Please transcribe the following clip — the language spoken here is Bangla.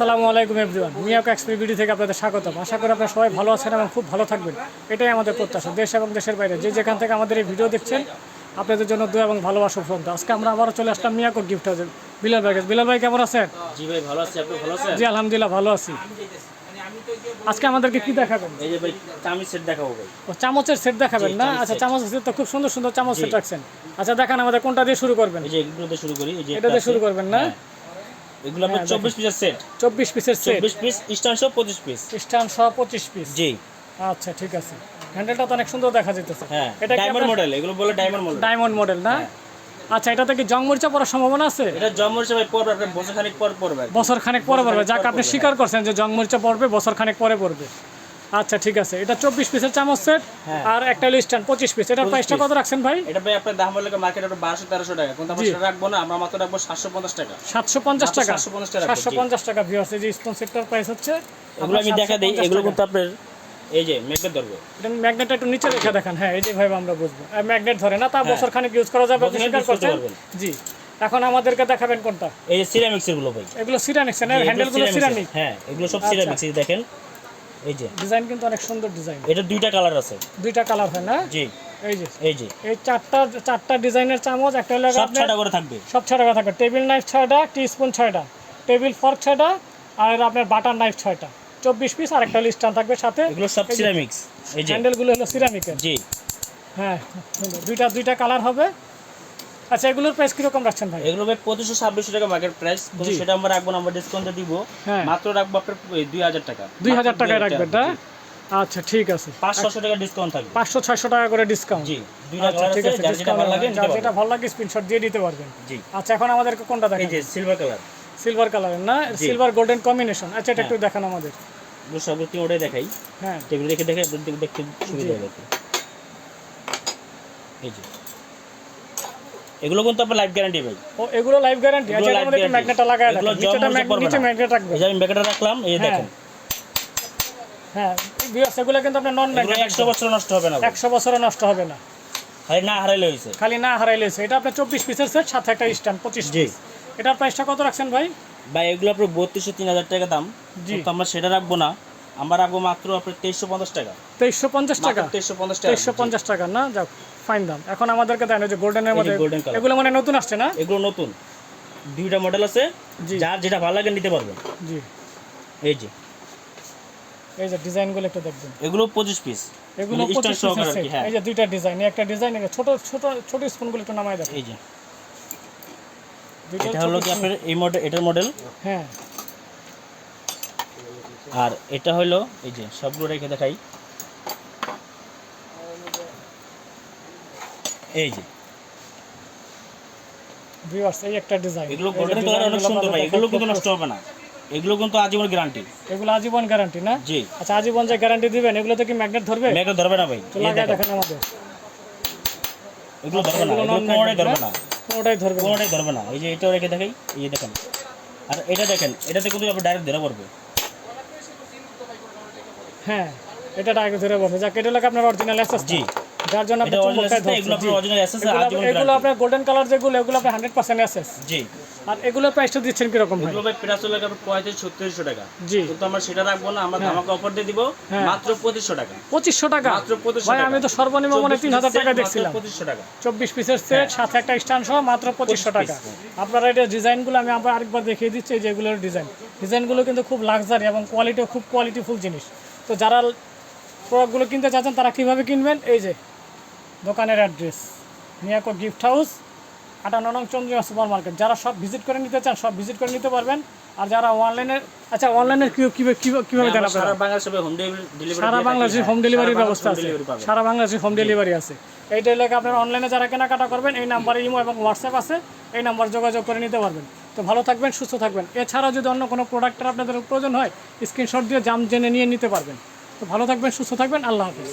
আসসালামু আলাইকুম এভরিওয়ান। মিয়াক এক্সপ্রি ভিডিও থেকে আপনাদের স্বাগতম। আশা করি আপনারা সবাই ভালো আছেন এবং খুব ভালো থাকবেন। এটাই আমাদের প্রত্যাশা দেশ এবং দেশের বাইরে। যে যেখান থেকে আমাদের এই ভিডিও দেখছেন আপনাদের জন্য দু এবং ভালোবাসা ফোন আজকে আমরা আবারও চলে আসলাম মিয়াকো গিফট হাউসে বিলাল ভাই বিলাল ভাই কেমন আছেন? জি ভাই ভালো আছি। আপনি ভালো আছেন? জি আলহামদুলিল্লাহ ভালো আছি। আজকে আমাদেরকে কি দেখাবেন? এই যে ভাই চামি সেট দেখাবো ভাই। ও চামচের সেট দেখাবেন না? আচ্ছা। চামচের সেট তো খুব সুন্দর সুন্দর চামচ সেট রাখছেন। আচ্ছা দেখান আমাদের কোনটা দিয়ে শুরু করবেন। এই যে এগুলো দিয়ে শুরু করি এই যে এটা দিয়ে শুরু করবেন না? হ্যাঁ। এগুলো আপনার হ্যাঁ, চব্বিশ পিসের সেট চব্বিশ পিসের সেট চব্বিশ পিস স্টান সহ পঁচিশ পিস স্টান সহ পঁচিশ পিস জি। আচ্ছা ঠিক আছে। হ্যান্ডেলটা তো অনেক সুন্দর দেখা যেতেছে হ্যাঁ এটা ডায়মন্ড মডেল এগুলো বলে ডায়মন্ড মডেল ডায়মন্ড মডেল না? আচ্ছা এটাতে কি জং মরিচা পড়ার সম্ভাবনা আছে? এটা জন্ম ভাই পড়বে আপনি বছর খানিক পর পড়বে বছর খানেক পরে পড়বে যাক আপনি স্বীকার করছেন যে জং মরিচা পড়বে বছর খানিক পরে পড়বে আচ্ছা ঠিক আছে। এটা চব্বিশ পিসের চামচ সেট হ্যাঁ। আর একটা লিস্টান পঁচিশ পিস। এটার প্রাইসটা কত রাখছেন ভাই? এটা ভাই আপনার দাম হলে মার্কেট আপনার বারোশো তেরোশো টাকা। কিন্তু আমরা সেটা রাখব না আমরা মাত্র রাখব সাতশো পঞ্চাশ টাকা। সাতশো পঞ্চাশ টাকা? 750 টাকা সাতশো। পঞ্চাশ টাকা ভিউয়ার্স এই যে সেটটার প্রাইস হচ্ছে এগুলো আমি দেখা দিই এগুলো। কিন্তু আপনার এই যে মেঘের ধরবে। এটা ম্যাগনেটটা একটু নিচে রেখে দেখেন। হ্যাঁ এই যে ভাই আমরা বুঝব। ম্যাগনেট ধরে না তা হ্যাঁ। বছর খানেক ইউজ করা যাবে স্বীকার করছেন? জি। এখন আমাদেরকে দেখাবেন কোনটা? এই যে সিরামিক্সেরগুলো ভাই। এগুলো সিরামিক্স না হ্যান্ডেলগুলো সিরামিক হ্যাঁ এগুলো সব আচ্ছা। সিরামিক্স দেখেন। এই যে। ডিজাইন কিন্তু অনেক সুন্দর ডিজাইন। এটা দুইটা কালার আছে। দুইটা কালার হয় না? জি। এই যে। এই যে। এই চারটা চারটা ডিজাইনের চামচ একটা হলো সব ছটা করে থাকবে। সব ছয়টা করে থাকবে। টেবিল নাইফ ছয়টা টি স্পুন ছয়টা। টেবিল ফর্ক ছয়টা আর আপনার বাটার নাইফ ছয়টা। চব্বিশ পিস আর একটা লিস্টান থাকবে সাথে। এগুলো সব সিরামিক্স এই যে। হ্যান্ডেলগুলো হলো সিরামিকের জি। হ্যাঁ দুইটা দুইটা কালার হবে। আচ্ছা এগুলোর প্রাইস কীরকম রাখছেন ভাই? এগুলো ভাই পঁচিশশো ছাব্বিশশো টাকা মার্কেট প্রাইস। সেটা আমরা রাখব না আমরা ডিসকাউন্টে দিব। হ্যাঁ। মাত্র রাখব আপনার দুই হাজার টাকা। দুই হাজার টাকায় 2000 রাখবেন টাকা, না। আচ্ছা ঠিক আছে। পাঁচ ছশো টাকা ডিসকাউন্ট থাকবে। পাঁচশো ছয়শো টাকা করে ডিসকাউন্ট জি। আচ্ছা ঠিক আছে ডিসকাউন্ট যেটা ভালো লাগে স্ক্রিনশট দিয়ে দিতে পারবেন। জি। আচ্ছা এখন আমাদেরকে কোনটা এই দেখেন? যে সিলভার কালার সিলভার কালারের না সিলভার গোল্ডেন কম্বিনেশন আচ্ছা এটা হ্যাঁ। একটু দেখান আমাদের। এগুলো সব ওটাই দেখাই। হ্যাঁ। টেবিল রেখে দেখে দেখতে সুবিধা হবে এই যে। এগুলো কিন্তু আপনার লাইফ গ্যারান্টি ভাই। ও এগুলো লাইফ গ্যারান্টি আচ্ছা guarantee। ম্যাগনেটটা লাগায় পড়বে নিচে ম্যাগনেট রাখবেন। এই যে আমি ব্যাগটা রাখলাম এই হ্যাঁ। দেখেন। হ্যাঁ বিয়াস এগুলো কিন্তু আপনার নন ম্যাগনেট একশো বছর নষ্ট হবে না ভাই। একশো বছরে নষ্ট হবে না। খালি না হারাইলে হয়েছে। খালি না হারাইলেছে এটা আপনার চব্বিশ পিসের সেট সাথে একটা স্ট্যান্ড পঁচিশ জি। পিস এটার প্রাইসটা কত রাখছেন ভাই? ভাই এগুলো আপনার বত্রিশশো তিন হাজার টাকা দাম। জি। কিন্তু আমরা সেটা রাখব না। আমরা রাখব মাত্র আপনার তেইশশো পঞ্চাশ টাকা। তেইশশো পঞ্চাশ টাকা? তেইশশো পঞ্চাশ টাকা তেইশশো পঞ্চাশ টাকা না? যাক ফাইন দাম এখন আমাদেরকে দেন যে গোল্ডেনের মধ্যে color। এগুলো মানে নতুন আসছে না? এগুলো নতুন। দুইটা মডেল আছে যার যেটা ভালো লাগে নিতে পারবেন। জি। এই যে। এই যে ডিজাইনগুলো একটু দেখবেন। এগুলো পঁচিশ পিস এগুলো মানে পঁচিশ সেট হ্যাঁ। এই যে দুইটা ডিজাইন একটা ডিজাইন ছোট ছোট ছোট স্পুনগুলো একটু নামায় দেখেন এই যে। এটা হলো কি আপনার এই মডেল এটার মডেল হ্যাঁ। আর এটা হলো এই যে সবগুলো রেখে দেখাই। এই যে। ভিউয়ার্স এই একটা ডিজাইন এগুলো গোল্ডেন কালার অনেক সুন্দর ভাই এগুলো কিন্তু নষ্ট হবে না। এগুলো কিন্তু আজীবন গ্যারান্টি এগুলো আজীবন গ্যারান্টি না? জি। আচ্ছা আজীবন যে গ্যারান্টি দিবেন কি ম্যাগনেট ধরবে? ধরবে না ভাই তো এই দেখেন। দেখেন আমাদের এগুলো ধরবে না এগুলো কোনোটাই ধরবে না? কোনোটাই ধরবে কোনোটাই ধরবে না। এই যে রেখে দেখাই এই দেখেন। আর এটা দেখেন এটাতে কিন্তু আপনি ডাইরেক্ট ধরে পড়বে। হ্যাঁ এটা আগে ধরে বসে। যাক এটা লাগে আপনার অরিজিনাল অ্যাসেস জি। যার জন্য আপনি অরিজিনাল এগুলো আপনার অ্যাসেস এগুলো গোল্ডেন কালার যেগুলো এগুলো আপনার হান্ড্রেড পার্সেন্ট অ্যাসেস জি। আর এগুলোর প্রাইসটা দিচ্ছেন কীরকম ভাই? এগুলো ভাই প্রাইস হলো আপনার পঁয়ত্রিশ ছত্রিশশো টাকা। জি। কিন্তু আমরা সেটা রাখব না আমরা ধামাকা অফার দিয়ে দিব হ্যাঁ। মাত্র পঁচিশশো টাকা। পঁচিশশো টাকা? মাত্র পঁচিশশো ভাই আমি তো সর্বনিম্ন মনে তিন হাজার টাকা দেখছিলাম। পঁচিশশো টাকা। চব্বিশ পিসের সেট সাথে একটা স্ট্যান্ড সহ মাত্র পঁচিশশো টাকা। আপনারা এটা ডিজাইনগুলো আমি আবার আরেকবার দেখিয়ে দিচ্ছি এই যে এগুলোর ডিজাইন। ডিজাইনগুলো কিন্তু খুব লাক্সারি এবং কোয়ালিটিও খুব কোয়ালিটিফুল জিনিস। তো যারা প্রোডাক্টগুলো কিনতে চাচ্ছেন তারা কীভাবে কিনবেন? এই যে দোকানের অ্যাড্রেস মিয়াকো গিফট হাউস আটান্ন নং চন্দ্রিমা সুপার মার্কেট যারা সব ভিজিট করে নিতে চান সব ভিজিট করে নিতে পারবেন। আর যারা অনলাইনে আচ্ছা অনলাইনে কীভাবে কীভাবে দেন সারা বাংলাদেশে হোম ডেলিভারি সারা বাংলাদেশে হোম ডেলিভারির ব্যবস্থা আছে। সারা বাংলাদেশে হোম ডেলিভারি আছে। এইটা এলাকা আপনার অনলাইনে যারা কেনাকাটা করবেন এই নাম্বারে ইমো এবং হোয়াটসঅ্যাপ আছে এই নাম্বার যোগাযোগ করে নিতে পারবেন। তো ভালো থাকবেন, সুস্থ থাকবেন। এছাড়া যদি অন্য কোনো প্রোডাক্টের আপনাদের প্রয়োজন হয় স্ক্রিনশট দিয়ে জাম জেনে নিয়ে নিতে পারবেন। তো ভালো থাকবেন, সুস্থ থাকবেন, আল্লাহ হাফিজ।